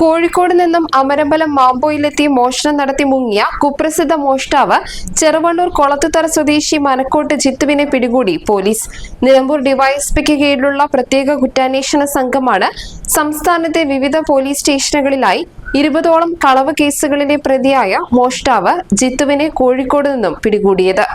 Kozhikode നിന്നും അമരമ്പലം മാമ്പോയിലെത്തി മോഷണം നടത്തി മുങ്ങിയ കുപ്രസിദ്ധ മോഷ്ടാവ് ചെറുവണ്ണൂർ കൊളത്തുതറ സ്വദേശി മനക്കോട്ട് ജിത്തുവിനെ പിടികൂടി പോലീസ്. നിലമ്പൂർ ഡിവൈഎസ്പിക്ക് കീഴിലുള്ള പ്രത്യേക കുറ്റാന്വേഷണ സംഘമാണ് സംസ്ഥാനത്തെ വിവിധ പോലീസ് സ്റ്റേഷനുകളിലായി ഇരുപതോളം കളവ് കേസുകളിലെ പ്രതിയായ മോഷ്ടാവ് ജിത്തുവിനെ കോഴിക്കോട് നിന്നും പിടികൂടിയത്.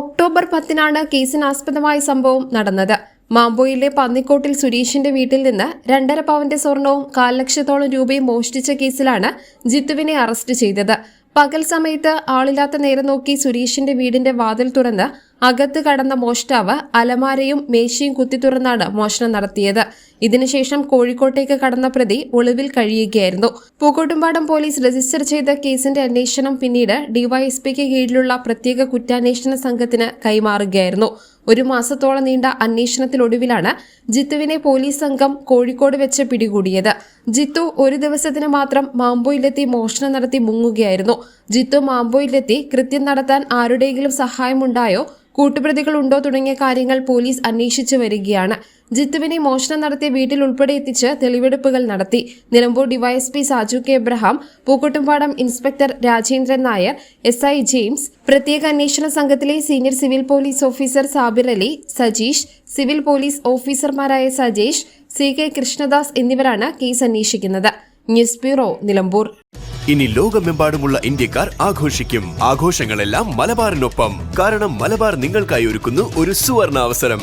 ഒക്ടോബർ പത്തിനാണ് കേസിനാസ്പദമായ സംഭവം നടന്നത്. മാമ്പോയിലെ പന്നിക്കോട്ടിൽ സുരേഷിന്റെ വീട്ടിൽ നിന്ന് രണ്ടര പവന്റെ സ്വർണവും കാൽ ലക്ഷത്തോളം രൂപയും മോഷ്ടിച്ച കേസിലാണ് ജിത്തുവിനെ അറസ്റ്റ് ചെയ്തത്. പകൽ സമയത്ത് ആളില്ലാത്ത നേരം നോക്കി സുരേഷിന്റെ വീടിന്റെ വാതിൽ തുറന്ന് അകത്ത് കടന്ന മോഷ്ടാവ് അലമാരയും മേശയും കുത്തി തുറന്നാണ് മോഷണം നടത്തിയത്. ഇതിനുശേഷം കോഴിക്കോട്ടേക്ക് കടന്ന പ്രതി ഒളിവിൽ കഴിയുകയായിരുന്നു. പൂക്കോട്ടുംപാടം പോലീസ് രജിസ്റ്റർ ചെയ്ത കേസിന്റെ അന്വേഷണം പിന്നീട് ഡിവൈഎസ്പിക്ക് കീഴിലുള്ള പ്രത്യേക കുറ്റാന്വേഷണ സംഘത്തിന് കൈമാറുകയായിരുന്നു. ഒരു മാസത്തോളം നീണ്ട അന്വേഷണത്തിനൊടുവിലാണ് ജിത്തുവിനെ പോലീസ് സംഘം കോഴിക്കോട് വെച്ച് പിടികൂടിയത്. ജിത്തു ഒരു ദിവസത്തിന് മാത്രം മാമ്പോയിലെത്തി മോഷണം നടത്തി മുങ്ങുകയായിരുന്നു. ജിത്തു മാമ്പോയിലെത്തി കൃത്യം നടത്താൻ ആരുടെയെങ്കിലും സഹായമുണ്ടായോ? കൂട്ടുപ്രതികളുണ്ടോ തുടങ്ങിയ കാര്യങ്ങൾ പോലീസ് അന്വേഷിച്ചു വരികയാണ്. ജിത്തുവിനെ മോഷണം നടത്തിയ വീട്ടിൽ ഉൾപ്പെടെ എത്തിച്ച് തെളിവെടുപ്പുകൾ നടത്തി. Nilambur DYSP Saju K Abraham Pookkottumpadam inspector Rajendran Nair S I James പ്രത്യേക അന്വേഷണ സംഘത്തിലെ senior civil police officer Sabir Ali Sajeesh civil police ഓഫീസർമാരായ സജേഷ് സി കെ കൃഷ്ണദാസ് എന്നിവരാണ് കേസ് അന്വേഷിക്കുന്നത്. News bureau Nilambur. ഇനി ലോകമെമ്പാടുമുള്ള ഇന്ത്യക്കാർ ആഘോഷിക്കും. ആഘോഷങ്ങളെല്ലാം മലബാറിനൊപ്പം. കാരണം മലബാർ നിങ്ങൾക്കായി ഒരുക്കുന്നു ഒരു സുവർണ അവസരം